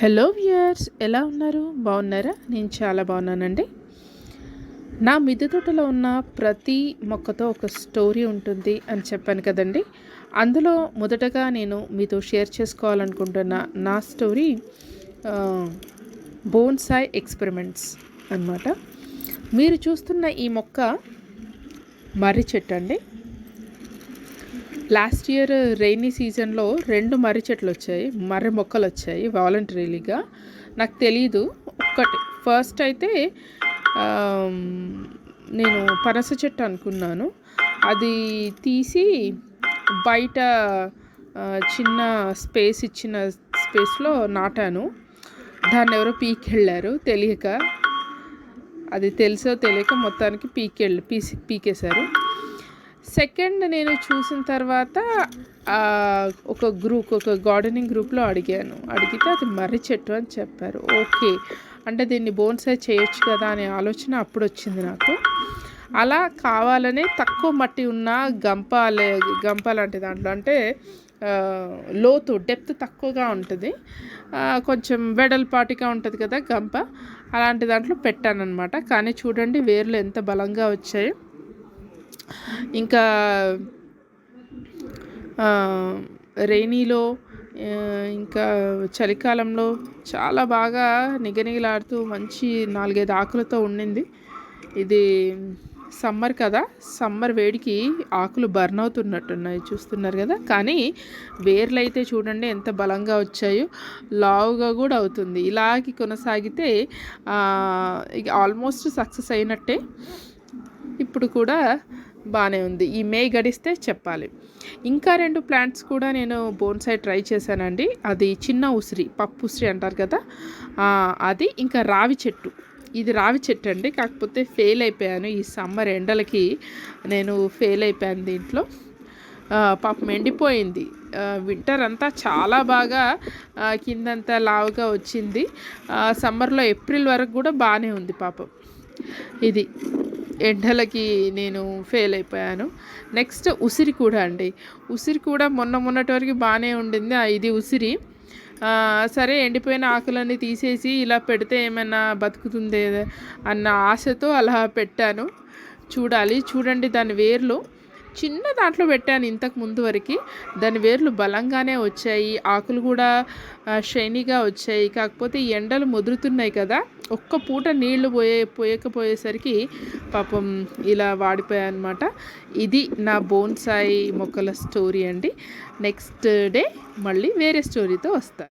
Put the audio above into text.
Hello viewers ఎలా ఉన్నారు? బాగున్నారా? నేను చాలా బాగున్నానండి. నా మిద్దె తోటలో ఉన్న ప్రతి మొక్కతో ఒక స్టోరీ ఉంటుంది అని చెప్పాను కదండి. అందులో మొదటగా నేను మీతో షేర్ చేసుకోవాలనుకుంటున్న నా స్టోరీ బోన్సాయ్ ఎక్స్పెరిమెంట్స్ అనమాట మీరు చూస్తున్న ఈ మొక్క మర్రి చెట్టు అండి. లాస్ట్ ఇయర్ రెయినీ సీజన్లో రెండు మర్రి చెట్లు వచ్చాయి మర్రి మొక్కలు వచ్చాయి వాలంటరీలీగా నాకు తెలీదు ఒక్కటి. ఫస్ట్ అయితే నేను పనస చెట్టు అనుకున్నాను. అది తీసి బయట చిన్న స్పేస్ ఇచ్చిన స్పేస్లో నాటాను. దాన్ని ఎవరో పీకెళ్ళారు తెలియక. అది తెలుసో తెలియక మొత్తానికి పీకెళ్ళి పీసి పీకేశారు. సెకండ్ నేను చూసిన తర్వాత ఒక గ్రూప్ ఒక గార్డెనింగ్ గ్రూప్లో అడిగాను. అడిగితే అది మర్రి చెట్టు అని చెప్పారు. ఓకే. అంటే దీన్ని బోన్సై చేయొచ్చు కదా అనే ఆలోచన అప్పుడు వచ్చింది నాకు. అలా కావాలనే తక్కువ మట్టి ఉన్న గంప గంప లాంటి దాంట్లో అంటే లోతు డెప్త్ తక్కువగా ఉంటుంది. కొంచెం వెడల్పాటిగా ఉంటుంది కదా గంప. అలాంటి దాంట్లో పెట్టానమాట కానీ చూడండి వేర్లు ఎంత బలంగా వచ్చాయో. ఇంకా రైనీలో ఇంకా చలికాలంలో చాలా బాగా నిగనిగలాడుతూ మంచి నాలుగైదు ఆకులతో ఉండింది. ఇది సమ్మర్ కదా సమ్మర్ వేడికి ఆకులు బర్న్ అవుతున్నట్టున్నాయి చూస్తున్నారు కదా. కానీ వేర్లు అయితే చూడండి ఎంత బలంగా వచ్చాయో లావుగా కూడా అవుతుంది. ఇలాగే కొనసాగితే ఆల్మోస్ట్ సక్సెస్ అయినట్టే. ఇప్పుడు కూడా బాగానే ఉంది. ఈ మే గడిస్తే చెప్పాలి. ఇంకా రెండు ప్లాంట్స్ కూడా నేను బోన్సై ట్రై చేశానండి. అది చిన్న ఉసిరి పప్పు ఉసిరి అంటారు కదా? అది ఇంకా రావి చెట్టు. ఇది రావి చెట్టు అండి. కాకపోతే ఫెయిల్ అయిపోయాను. ఈ సమ్మర్ ఎండలకి నేను ఫెయిల్ అయిపోయాను దీంట్లో. పాపం ఎండిపోయింది. వింటర్ అంతా చాలా బాగా కిందంతా లావుగా వచ్చింది. సమ్మర్లో ఏప్రిల్ వరకు కూడా బాగానే ఉంది పాపం. ఇది. ఎండలకి నేను ఫెయిల్ అయిపోయాను. నెక్స్ట్ ఉసిరి కూడా అండి. ఉసిరి కూడా మొన్న మొన్నటి వరకు బాగానే ఉండింది ఇది ఉసిరి. సరే ఎండిపోయిన ఆకులన్నీ తీసేసి ఇలా పెడితే ఏమైనా బతుకుతుంది అన్న ఆశతో అలా పెట్టాను. చూడాలి చూడండి దాని వేర్లు. చిన్న దాంట్లో పెట్టాను ఇంతకు ముందు వరకు. దాని వేర్లు బలంగానే వచ్చాయి ఆకులు కూడా షైనీగా వచ్చాయి. కాకపోతే ఎండలు ముదురుతున్నాయి కదా ఒక్క పూట నీళ్ళు పోయే పోయకపోయేసరికి పాపం ఇలా వాడిపోయాయి అనమాట ఇది నా బోన్సాయి మొక్కల స్టోరీ అండి. నెక్స్ట్ డే మళ్ళీ వేరే స్టోరీతో వస్తాను